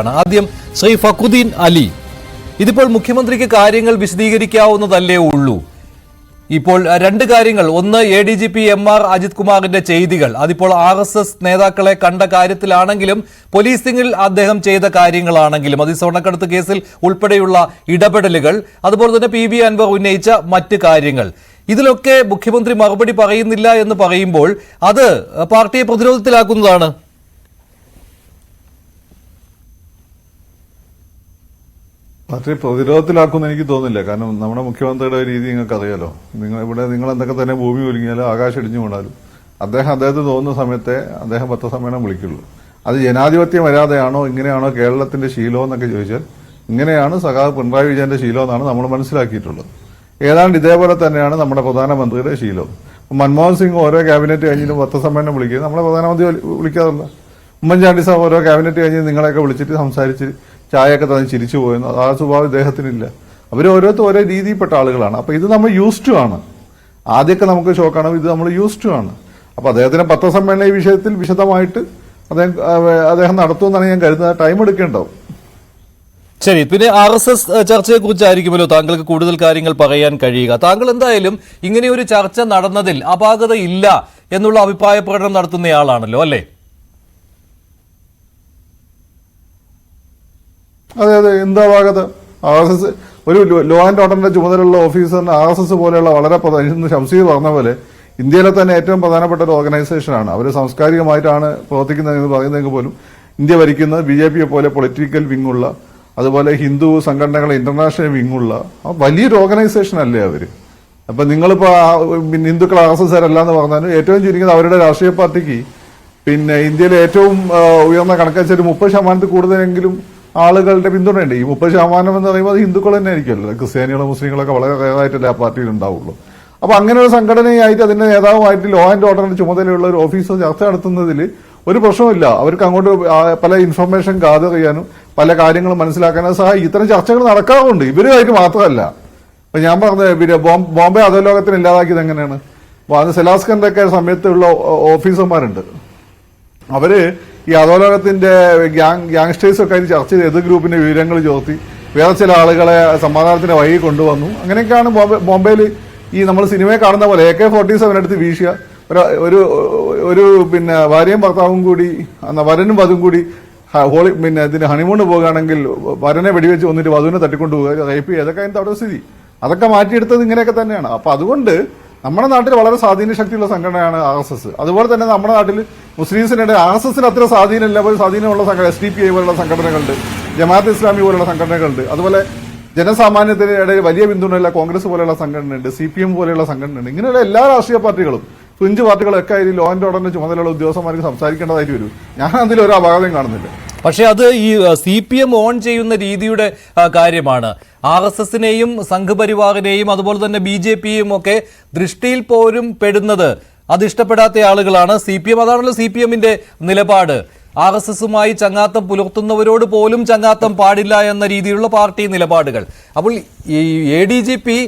ആണ്. ആദ്യം ശ്രീ ഫക്കുദ്ദീൻ അലി. ഇതിപ്പോൾ മുഖ്യമന്ത്രിക്ക് കാര്യങ്ങൾ വിശദീകരിക്കാവുന്നതല്ലേ ഉള്ളൂ. ഇപ്പോൾ രണ്ട് കാര്യങ്ങൾ. ഒന്ന് A D G P M R Ajith കുമാറിന്റെ ചെയ്തികൾ. അതിപ്പോൾ ആർ എസ് എസ് നേതാക്കളെ കണ്ട കാര്യത്തിലാണെങ്കിലും പോലീസിംഗിൽ അദ്ദേഹം ചെയ്ത കാര്യങ്ങളാണെങ്കിലും അത് സ്വർണക്കടത്ത് കേസിൽ ഉൾപ്പെടെയുള്ള ഇടപെടലുകൾ അതുപോലെ തന്നെ പി ബി അൻവർ ഉന്നയിച്ച മറ്റ് കാര്യങ്ങൾ. ഇതിലൊക്കെ മുഖ്യമന്ത്രി മറുപടി പറയുന്നില്ല എന്ന് പറയുമ്പോൾ അത് പാർട്ടിയെ പ്രതിരോധത്തിലാക്കുന്നതാണ്. പാർട്ടി പ്രതിരോധത്തിലാക്കുമെന്ന് എനിക്ക് തോന്നുന്നില്ല. കാരണം നമ്മുടെ മുഖ്യമന്ത്രിയുടെ രീതി നിങ്ങൾക്ക് അറിയാലോ നിങ്ങൾ ഇവിടെ നിങ്ങൾ എന്തൊക്കെ തന്നെ ഭൂമി ഒരുങ്ങിയാലും ആകാശം ഇടിഞ്ഞു കൊണ്ടാലും അദ്ദേഹം അദ്ദേഹത്തിന് തോന്നുന്ന സമയത്തെ അദ്ദേഹം പത്രസമ്മേളനം വിളിക്കുള്ളൂ. അത് ജനാധിപത്യം വരാതെയാണോ ഇങ്ങനെയാണോ കേരളത്തിന്റെ ശീലം എന്നൊക്കെ ചോദിച്ചാൽ ഇങ്ങനെയാണ് സഖാവ് പിണറായി വിജയന്റെ ശീലം എന്നാണ് നമ്മൾ മനസ്സിലാക്കിയിട്ടുള്ളത്. ഏതാണ്ട് ഇതേപോലെ തന്നെയാണ് നമ്മുടെ പ്രധാനമന്ത്രിയുടെ ശീലം മൻമോഹൻ സിംഗ് ഓരോ ക്യാബിനറ്റ് കഴിഞ്ഞിട്ടും പത്രസമ്മേളനം വിളിക്കുക നമ്മളെ പ്രധാനമന്ത്രി വിളി- വിളിക്കാറില്ല ഉമ്മൻചാണ്ടി സാർ ഓരോ ക്യാബിനറ്റ് കഴിഞ്ഞ് നിങ്ങളെയൊക്കെ വിളിച്ചിട്ട് സംസാരിച്ച് ചായയൊക്കെ തന്നെ ചിരിച്ചു പോയെന്ന്. ആ സ്വഭാവം ഇദ്ദേഹത്തിനില്ല. അവർ ഓരോരുത്തർ ഓരോ രീതിയിൽപ്പെട്ട ആളുകളാണ്. അപ്പൊ ഇത് നമ്മൾ യൂസ് ടു ആണ്. ആദ്യമൊക്കെ നമുക്ക് ഷോക്കാണ് ഇത് നമ്മൾ യൂസ് ടു ആണ്. അപ്പൊ അദ്ദേഹത്തിന് പത്രസമ്മേളന ഈ വിഷയത്തിൽ വിശദമായിട്ട് അദ്ദേഹം അദ്ദേഹം നടത്തുമെന്നാണ് ഞാൻ കരുതുന്നത്. ടൈം എടുക്കേണ്ടാവും ശരി പിന്നെ ആർ എസ് എസ് ചർച്ചയെ കുറിച്ചായിരിക്കുമല്ലോ താങ്കൾക്ക് കൂടുതൽ കാര്യങ്ങൾ പറയാൻ കഴിയുക. താങ്കൾ എന്തായാലും ഇങ്ങനെ ഒരു ചർച്ച നടന്നതിൽ അപാകത ഇല്ല എന്നുള്ള അഭിപ്രായ പ്രകടനം നടത്തുന്നയാളാണല്ലോ അല്ലേ? അതെ അതെ എന്താ ഭാഗത്ത് ആർ എസ് എസ് ഒരു ലോ ആൻഡ് ഓർഡറിന്റെ ചുമതലയുള്ള ഓഫീസറിന് ആർ എസ് എസ് പോലെയുള്ള വളരെ ഷംസീർ പറഞ്ഞ പോലെ ഇന്ത്യയിലെ തന്നെ ഏറ്റവും പ്രധാനപ്പെട്ട ഒരു ഓർഗനൈസേഷനാണ് അവർ സാംസ്കാരികമായിട്ടാണ് പ്രവർത്തിക്കുന്നതെന്ന് പറയുന്നതെങ്കിൽ പോലും ഇന്ത്യ ഭരിക്കുന്നത് ബി ജെ പിയെ പോലെ പൊളിറ്റിക്കൽ വിങ്ങുള്ള അതുപോലെ ഹിന്ദു സംഘടനകളെ ഇന്റർനാഷണൽ വിങ്ങുള്ള വലിയൊരു ഓർഗനൈസേഷൻ അല്ലേ അവർ അപ്പൊ നിങ്ങളിപ്പോ ഹിന്ദുക്കൾ ആർ എസ് എസ് എന്ന് പറഞ്ഞാലും ഏറ്റവും ചുരുങ്ങിയത് അവരുടെ രാഷ്ട്രീയ പാർട്ടിക്ക് പിന്നെ ഇന്ത്യയിലെ ഏറ്റവും ഉയർന്ന കണക്കനുസരിച്ച് മുപ്പത് ശതമാനത്തിൽ കൂടുതലെങ്കിലും ആളുകളുടെ പിന്തുണയുണ്ട് ഈ മുപ്പത് ശതമാനം എന്ന് പറയുമ്പോൾ അത് ഹിന്ദുക്കൾ തന്നെ ആയിരിക്കുമല്ലോ. ക്രിസ്ത്യാനികളും മുസ്ലിങ്ങളൊക്കെ വളരെ റേറായിട്ടല്ലേ ആ പാർട്ടിയിൽ ഉണ്ടാവുള്ളൂ. അപ്പോൾ അങ്ങനെ ഒരു സംഘടനയായിട്ട് അതിന്റെ നേതാവുമായിട്ട് ലോ ആൻഡ് ഓർഡറിന്റെ ചുമതലയുള്ള ഒരു ഓഫീസർ ചർച്ച നടത്തുന്നതിൽ ഒരു പ്രശ്നമില്ല അവർക്ക് അങ്ങോട്ട് പല ഇൻഫർമേഷൻ ഗാദർ ചെയ്യാനും പല കാര്യങ്ങളും മനസ്സിലാക്കാനും സഹായിക്കും. ഇത്തരം ചർച്ചകൾ നടക്കാറുണ്ട്. ഇവരുമായിട്ട് മാത്രമല്ല. അപ്പൊ ഞാൻ പറഞ്ഞ പിന്നെ ബോംബെ അധോലോകത്തിന് ഇല്ലാതാക്കിയത് എങ്ങനെയാണ്? അത് സെലാസ്കറിന്റെ ഒക്കെ സമയത്തുള്ള ഓഫീസർമാരുണ്ട്. അവർ ഈ അധോലോകത്തിന്റെ ഗ്യാങ് ഗ്യാങ്സ്റ്റേഴ്സൊക്കെ ആയിട്ട് ചർച്ച ചെയ്ത് എതിർ ഗ്രൂപ്പിന്റെ വിവരങ്ങൾ ചോർത്തി. വേറെ ചില ആളുകളെ സമാധാനത്തിന്റെ വഴി കൊണ്ടുവന്നു. അങ്ങനെയൊക്കെയാണ് ബോംബെ ബോംബെയിൽ ഈ നമ്മൾ സിനിമയെ കാണുന്ന പോലെ എ കെ ഫോർട്ടി സെവൻ എടുത്ത് വീശുക. ഒരു- ഒരു പിന്നെ ഭാര്യയും ഭർത്താവും കൂടി അന്ന് വരനും വധും കൂടി ഹോളി പിന്നെ ഇതിന് ഹണിമൂണ് പോകുകയാണെങ്കിൽ വരനെ വെടിവെച്ച് വന്നിട്ട് വധുവിനെ തട്ടിക്കൊണ്ടു പോകുക റേപ്പ് ചെയ്യുക അതൊക്കെ അതിന്റെ അവിടെ സ്ഥിതി. അതൊക്കെ മാറ്റിയെടുത്തത് ഇങ്ങനെയൊക്കെ തന്നെയാണ്. അപ്പൊ അതുകൊണ്ട് നമ്മുടെ നാട്ടിൽ വളരെ സ്വാധീന ശക്തിയുള്ള സംഘടനയാണ് ആർ എസ് എസ്. അതുപോലെ തന്നെ നമ്മുടെ നാട്ടിൽ മുസ്ലിംസിനിടെ ആർ എസ് എസിന് അത്ര സ്വാധീനമില്ല പോലെ സ്വാധീനമുള്ള സംഘടന എസ് ഡി പി ഐ പോലുള്ള സംഘടനകളുണ്ട് ജമാഅത്ത് ഇസ്ലാമി പോലുള്ള സംഘടനകളുണ്ട്. അതുപോലെ ജനസാമാന്യത്തിന് ഇടയിൽ വലിയ പിന്തുണയുള്ള കോൺഗ്രസ് പോലെയുള്ള സംഘടനയുണ്ട് സി പി എം പോലെയുള്ള സംഘടനയുണ്ട്. ഇങ്ങനെയുള്ള എല്ലാ രാഷ്ട്രീയ പാർട്ടികളും ഫ്രിഞ്ച് പാർട്ടികളൊക്കെ ഈ ലോ ആൻഡ് ഓർഡറിന്റെ ചുമതലയുള്ള ഉദ്യോഗസ്ഥന്മാർക്ക് സംസാരിക്കേണ്ടതായിട്ട് വരും. ഞാൻ അതിൽ ഒരു അപാകതയും കാണുന്നില്ല. പക്ഷേ അത് ഈ സി പി എം ഓൺ ചെയ്യുന്ന രീതിയുടെ കാര്യമാണ്. ആർ എസ് എസിനെയും സംഘപരിവാറിനെയും അതുപോലെ തന്നെ ബി ജെ പിയും ഒക്കെ ദൃഷ്ടിയിൽ പോലും പെടുന്നത് അത് ഇഷ്ടപ്പെടാത്ത ആളുകളാണ്. സി പി എം അതാണല്ലോ സി പി എമ്മിന്റെ നിലപാട്. ആർ എസ് എസുമായി ചങ്ങാത്തം പുലർത്തുന്നവരോട് പോലും ചങ്ങാത്തം പാടില്ല എന്ന രീതിയിലുള്ള പാർട്ടി നിലപാടുകൾ. അപ്പോൾ ഈ A D G P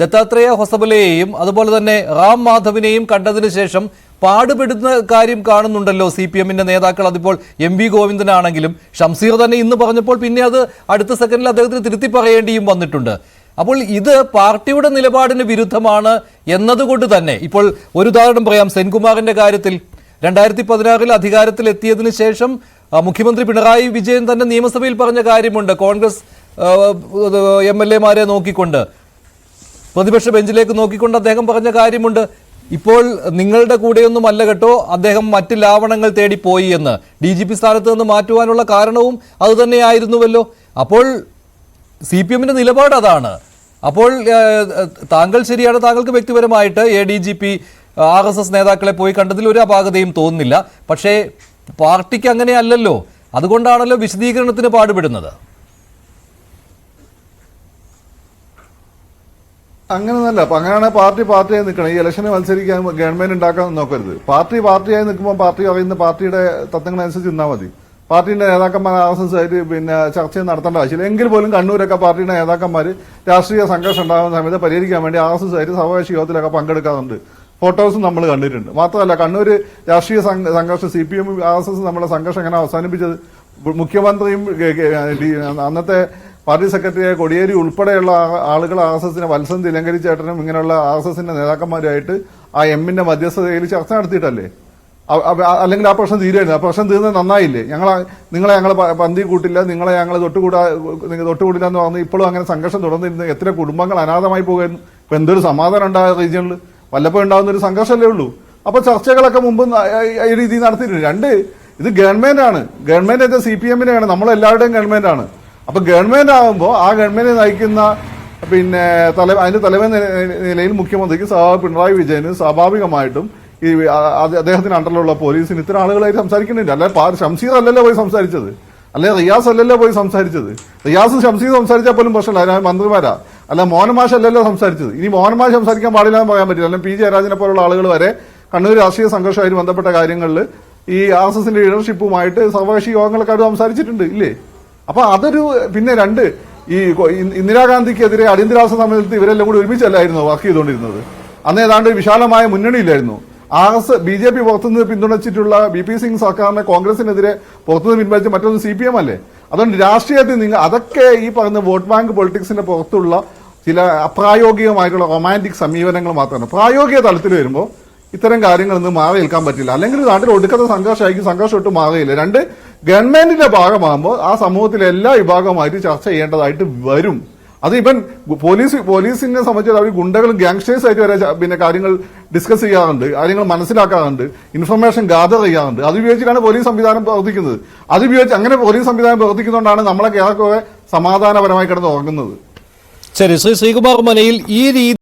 Dattatreya ഹൊസബലയെയും അതുപോലെ തന്നെ റാം മാധവിനെയും കണ്ടതിന് ശേഷം പാടുപെടുന്ന കാര്യം കാണുന്നുണ്ടല്ലോ സി പി എമ്മിന്റെ നേതാക്കൾ. അതിപ്പോൾ എം വി ഗോവിന്ദനാണെങ്കിലും ഷംസീർ തന്നെ ഇന്ന് പറഞ്ഞപ്പോൾ പിന്നെ അത് അടുത്ത സെക്കൻഡിൽ അദ്ദേഹത്തിന് തിരുത്തി പറയേണ്ടിയും വന്നിട്ടുണ്ട്. അപ്പോൾ ഇത് പാർട്ടിയുടെ നിലപാടിന് വിരുദ്ധമാണ് എന്നതുകൊണ്ട് തന്നെ ഇപ്പോൾ ഒരു ഉദാഹരണം പറയാം. സെൻകുമാറിന്റെ കാര്യത്തിൽ രണ്ടായിരത്തി പതിനാറിൽ അധികാരത്തിൽ എത്തിയതിനു ശേഷം മുഖ്യമന്ത്രി പിണറായി വിജയൻ തന്നെ നിയമസഭയിൽ പറഞ്ഞ കാര്യമുണ്ട്. കോൺഗ്രസ് എം എൽ എമാരെ നോക്കിക്കൊണ്ട്. പ്രതിപക്ഷ ബെഞ്ചിലേക്ക് നോക്കിക്കൊണ്ട് അദ്ദേഹം പറഞ്ഞ കാര്യമുണ്ട്. ഇപ്പോൾ നിങ്ങളുടെ കൂടെയൊന്നും അല്ല കേട്ടോ. അദ്ദേഹം മറ്റ് ലാവണങ്ങൾ തേടി പോയി എന്ന്. ഡി ജി പി സ്ഥാനത്ത് നിന്ന് മാറ്റുവാനുള്ള കാരണവും അതുതന്നെയായിരുന്നുവല്ലോ അപ്പോൾ സി പി എമ്മിന്റെ നിലപാട് അതാണ്. അപ്പോൾ താങ്കൾ ശരിയാണ്. താങ്കൾക്ക് വ്യക്തിപരമായിട്ട് A D G P R S S നേതാക്കളെ പോയി കണ്ടതിൽ ഒരു അപാകതയും തോന്നുന്നില്ല. പക്ഷേ പാർട്ടിക്ക് അങ്ങനെയല്ലല്ലോ അതുകൊണ്ടാണല്ലോ വിശദീകരണത്തിന് പാടുപെടുന്നത്. അങ്ങനെയൊന്നല്ല അപ്പൊ അങ്ങനെയാണ് പാർട്ടി പാർട്ടിയായി നിൽക്കണം. ഈ ഇലക്ഷനെ മത്സരിക്കാൻ ഗവൺമെന്റ് ഉണ്ടാക്കാൻ നോക്കരുത്. പാർട്ടി പാർട്ടിയായി നിൽക്കുമ്പോൾ പാർട്ടി അറിയുന്ന പാർട്ടിയുടെ തത്വങ്ങളനുസരിച്ച് നിന്നാൽ മതി. പാർട്ടിയുടെ നേതാക്കന്മാർ ആർ എസ് എസ് ആയിട്ട് പിന്നെ ചർച്ച നടത്തേണ്ട ആവശ്യമില്ല. എങ്കിൽ പോലും കണ്ണൂരൊക്കെ പാർട്ടിയുടെ നേതാക്കന്മാർ രാഷ്ട്രീയ സംഘർഷം ഉണ്ടാകുന്ന സമയത്ത് പരിഹരിക്കാൻ വേണ്ടി ആർ എസ് എസ് ആയിട്ട് സർവകക്ഷി യോഗത്തിലൊക്കെ പങ്കെടുക്കാറുണ്ട്. ഫോട്ടോസും നമ്മൾ കണ്ടിട്ടുണ്ട്. മാത്രമല്ല കണ്ണൂർ രാഷ്ട്രീയ സംഘ- സംഘർഷം C P M R S S നമ്മുടെ സംഘർഷം എങ്ങനെ അവസാനിപ്പിച്ചത്? മുഖ്യമന്ത്രിയും അന്നത്തെ പാർട്ടി സെക്രട്ടറിയായ കൊടിയേരി ഉൾപ്പെടെയുള്ള ആളുകൾ ആർ എസ് എസിനെ വത്സൻ തിലങ്കരി ചേട്ടനും ഇങ്ങനെയുള്ള ആർ എസ് എസിന്റെ നേതാക്കന്മാരുമായിട്ട് ആ എമ്മിന്റെ മധ്യസ്ഥതയിൽ ചർച്ച നടത്തിയിട്ടല്ലേ? അല്ലെങ്കിൽ ആ പ്രശ്നം തീരുമായിരുന്നു ആ പ്രശ്നം തീർന്നത് നന്നായില്ലേ? ഞങ്ങൾ നിങ്ങളെ ഞങ്ങൾ പന്തി കൂട്ടില്ല നിങ്ങളെ ഞങ്ങൾ തൊട്ടുകൂടാ തൊട്ടുകൂടില്ല എന്ന് പറഞ്ഞ് ഇപ്പോഴും അങ്ങനെ സംഘർഷം തുടർന്നിരുന്ന എത്ര കുടുംബങ്ങൾ അനാഥമായി പോകുന്നു ഇപ്പൊ എന്തൊരു സമാധാനം ഉണ്ടായ റീജിയണിൽ വല്ലപ്പോഴും ഉണ്ടാകുന്ന ഒരു സംഘർഷമല്ലേ ഉള്ളൂ? അപ്പൊ ചർച്ചകളൊക്കെ മുമ്പ് ഈ രീതിയിൽ നടത്തിയിട്ടുണ്ട്. രണ്ട് ഇത് ഗവൺമെന്റ് ആണ് ഗവൺമെന്റ് എന്താ സി പി എമ്മിനെയാണ്. നമ്മളെല്ലാവരുടെയും ഗവൺമെന്റ് ആണ് അപ്പൊ ഗവൺമെന്റ് ആകുമ്പോൾ ആ ഗവൺമെന്റ് നയിക്കുന്ന പിന്നെ തല അതിന്റെ തലവൻ നില- നിലയിൽ മുഖ്യമന്ത്രിക്ക് പിണറായി വിജയന് സ്വാഭാവികമായിട്ടും ഈ അദ്ദേഹത്തിന്റെ അണ്ടറിലുള്ള പോലീസിന് ഇത്തരം ആളുകളായിട്ട് സംസാരിക്കുന്നുണ്ട്. അല്ലെ ഷംസീർ അല്ലല്ലോ പോയി സംസാരിച്ചത്. അല്ലെ റിയാസ് അല്ലല്ലോ പോയി സംസാരിച്ചത്. റിയാസ് ഷംസീർ സംസാരിച്ചാൽ പോലും പ്രശ്നമില്ല. അതിനാ മന്ത്രിമാരാ. അല്ല മോഹൻമാഷ് അല്ലല്ലോ സംസാരിച്ചത്. ഇനി മോഹൻമാഷ് സംസാരിക്കാൻ പാടില്ല എന്ന് പറയാൻ പറ്റില്ല. അല്ലെങ്കിൽ പി. ജയരാജനെ പോലുള്ള ആളുകൾ വരെ കണ്ണൂർ രാഷ്ട്രീയ സംഘർഷമായി ബന്ധപ്പെട്ട കാര്യങ്ങളിൽ ഈ ആർ എസ് എസിന്റെ ലീഡർഷിപ്പുമായിട്ട് സർവകക്ഷി യോഗങ്ങളൊക്കെ അവർ സംസാരിച്ചിട്ടുണ്ട്. ഇല്ലേ? അപ്പൊ അതൊരു പിന്നെ രണ്ട് ഈ ഇന്ദിരാഗാന്ധിക്കെതിരെ അടിയന്തരാവസ്ഥ സമയത്ത് ഇവരെല്ലാം കൂടി ഒരുമിച്ചല്ലായിരുന്നു വർക്ക് ചെയ്തുകൊണ്ടിരുന്നത്? അന്ന് ഏതാണ്ട് വിശാലമായ മുന്നണിയില്ലായിരുന്നു R S B J P പുറത്തുനിന്ന് പിന്തുണച്ചിട്ടുള്ള ബി പി സിംഗ് സർക്കാരിനെ കോൺഗ്രസിനെതിരെ പുറത്തുനിന്ന് പിൻവലിച്ച മറ്റൊന്ന് സി പി എം അല്ലേ? അതുകൊണ്ട് രാഷ്ട്രീയത്തിൽ നിങ്ങൾ അതൊക്കെ ഈ പറയുന്ന വോട്ട് ബാങ്ക് പൊളിറ്റിക്സിന്റെ പുറത്തുള്ള ചില അപ്രായോഗികമായിട്ടുള്ള റൊമാന്റിക് സമീപനങ്ങൾ മാത്രമാണ്. പ്രായോഗിക തലത്തിൽ വരുമ്പോൾ ഇത്തരം കാര്യങ്ങളൊന്നും മാറി നിൽക്കാൻ പറ്റില്ല. അല്ലെങ്കിൽ നാട്ടിൽ ഒടുക്കത്തെ സംഘർഷമായിരിക്കും സംഘർഷം ഒട്ടും മാറുകയില്ല രണ്ട് ഗവൺമെന്റിന്റെ ഭാഗമാകുമ്പോൾ ആ സമൂഹത്തിലെ എല്ലാ വിഭാഗമായിട്ട് ചർച്ച ചെയ്യേണ്ടതായിട്ട് വരും. അത് ഇവൻ പോലീസ് പോലീസിനെ സംബന്ധിച്ച് അവർ ഗുണ്ടകളും ഗ്യാങ്സ്റ്റേഴ്സ് ആയിട്ട് വരെ പിന്നെ കാര്യങ്ങൾ ഡിസ്കസ് ചെയ്യാറുണ്ട്. കാര്യങ്ങൾ മനസ്സിലാക്കാറുണ്ട്. ഇൻഫർമേഷൻ ഗാദർ ചെയ്യാറുണ്ട്. അത് ഉപയോഗിച്ചിട്ടാണ് പോലീസ് സംവിധാനം പ്രവർത്തിക്കുന്നത്. അത് ഉപയോഗിച്ച് അങ്ങനെ പോലീസ് സംവിധാനം പ്രവർത്തിക്കുന്നതുകൊണ്ടാണ് നമ്മളെ ഏറെക്കുറെ സമാധാനപരമായി കിടന്ന് ഉറങ്ങുന്നത് ശരി ശ്രീ ശ്രീകുമാർ മലയിൽ ഈ രീതി